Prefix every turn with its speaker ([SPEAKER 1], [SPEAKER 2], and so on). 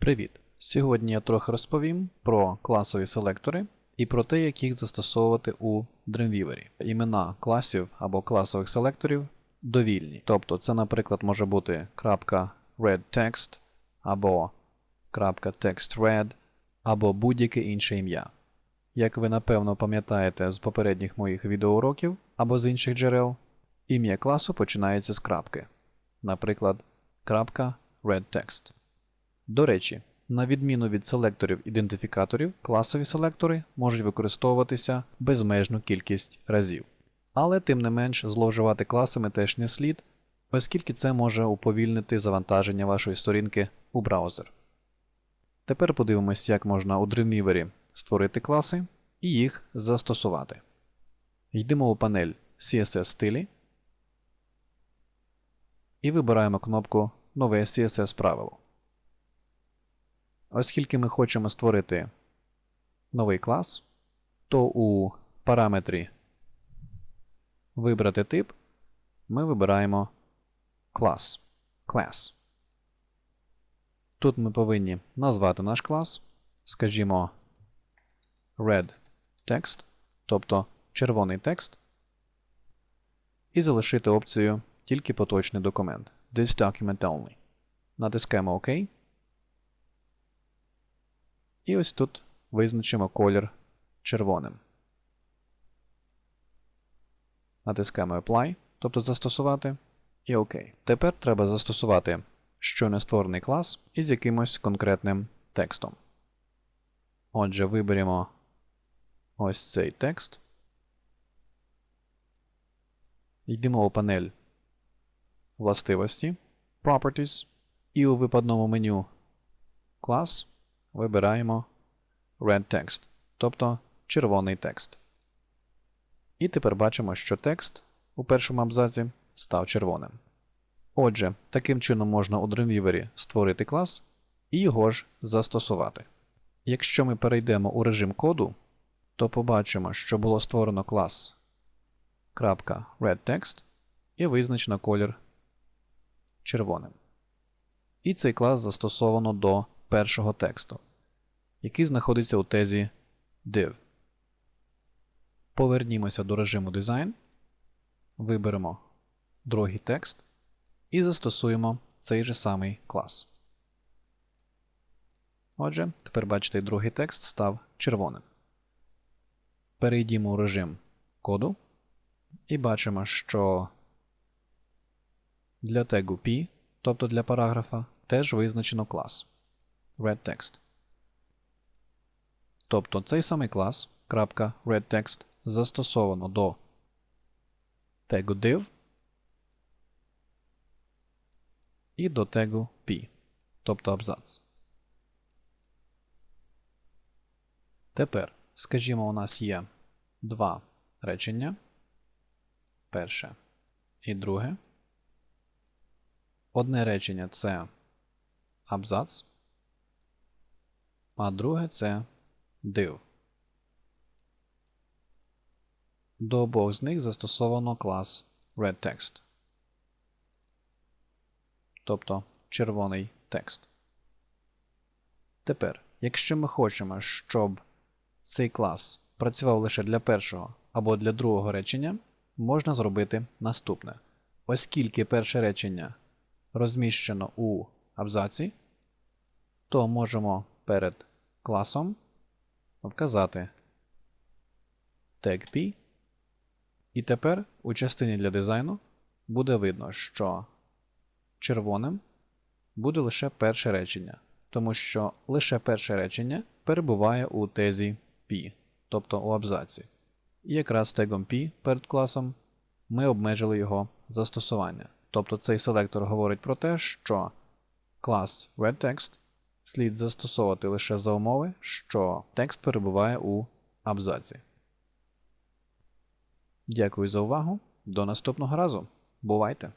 [SPEAKER 1] Привіт! Сьогодні я трохи розповім про класові селектори і про те, як їх застосовувати у Dreamweaver. Імена класів або класових селекторів довільні. Тобто це, наприклад, може бути крапка .redText або крапка .textred або будь-яке інше ім'я. Як ви напевно пам'ятаєте з попередніх моїх відеоуроків або з інших джерел, ім'я класу починається з крапки, наприклад, .redText. До речі, на відміну від селекторів-ідентифікаторів, класові селектори можуть використовуватися безмежну кількість разів. Але тим не менш зловживати класами теж не слід, оскільки це може уповільнити завантаження вашої сторінки у браузер. Тепер подивимось, як можна у Dreamweaver створити класи і їх застосувати. Йдемо у панель CSS стилі і вибираємо кнопку Нове CSS правило. Оскільки ми хочемо створити новий клас, то у параметрі Вибрати тип ми вибираємо клас. Class. Тут ми повинні назвати наш клас, скажімо, red text, тобто червоний текст, і залишити опцію тільки поточний документ. This document only. Натискаємо ОК. І ось тут визначимо колір червоним. Натискаємо Apply, тобто застосувати, і ОК. Тепер треба застосувати щойно створений клас із якимось конкретним текстом. Отже, виберемо ось цей текст. Йдемо у панель Властивості, Properties, і у випадному меню клас вибираємо Red Text, тобто червоний текст. І тепер бачимо, що текст у першому абзаці став червоним. Отже, таким чином можна у Dreamweaver створити клас і його ж застосувати. Якщо ми перейдемо у режим коду, то побачимо, що було створено клас .redText і визначено колір червоним. І цей клас застосовано до першого тексту, який знаходиться у тезі div. Повернімося до режиму дизайн, виберемо другий текст і застосуємо цей же самий клас. Отже, тепер бачите, другий текст став червоним. Перейдімо у режим коду і бачимо, що для тегу P, тобто для параграфа, теж визначено клас redText. Тобто цей самий клас .redText застосовано до тегу div і до тегу p, тобто абзац. Тепер, скажімо, у нас є два речення. Перше і друге. Одне речення це абзац, а друге це div. До обох з них застосовано клас redText, тобто червоний текст. Тепер, якщо ми хочемо, щоб цей клас працював лише для першого або для другого речення, можна зробити наступне. Оскільки перше речення розміщено у абзаці, то можемо перед класом вказати tag P і тепер у частині для дизайну буде видно, що червоним буде лише перше речення, тому що лише перше речення перебуває у тезі P, тобто у абзаці. І якраз тегом P перед класом ми обмежили його застосування. Тобто цей селектор говорить про те, що клас redText слід застосовувати лише за умови, що текст перебуває у абзаці. Дякую за увагу. До наступного разу. Бувайте!